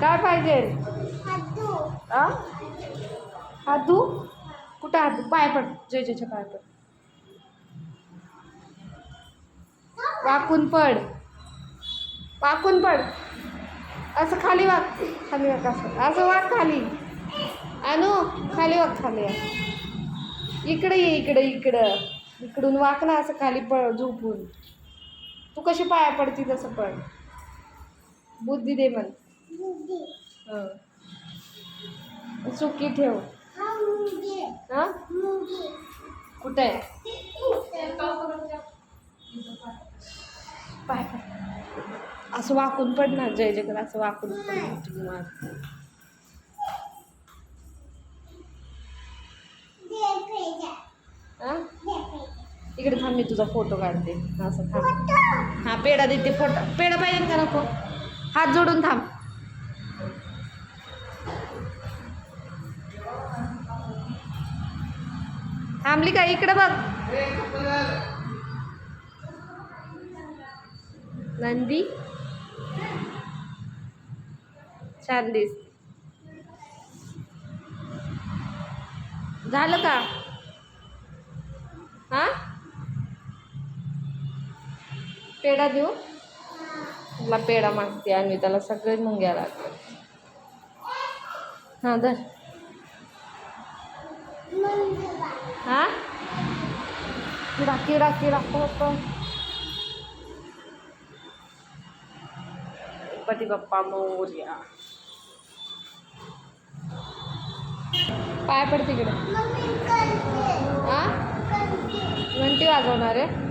काय पाहिजे? आ? हात? धू कुठं हात? पाय पड. जय जयच्या पाय पड. वाकून पड. वाकून पड. असं खाली वाक. खाली वाक असं. असं वाक खाली. आणू खाली वाक खाली. इकडे ये इकडे इकडं. इकडून वाक ना असं खाली पड झोपून. तू कशी पाया पडती तसं पड बुद्धी दे हं. सुकी ठेव. हा? कुठे? आहे पाय. असं वाकून पड ना जय जगत असं वाकून पड. इकडे थांब मी तुझा फोटो काढते. असं थांब. हा पेढा देते फोटो. पेढा पाहिजे का नको? हात जोडून थांब. थांबली का इकडे बघ. नंदी. छान दिस. झालं का? हा? पेढा देऊ? मला पेढा मागते आणि त्याला सगळे मुंग्या लागतात. हा धर. हा? किडा किडा पप्पा गणपती बाप्पा मोर्या. पाय पड तिकडे हा? घंटी वाजवणार आहे.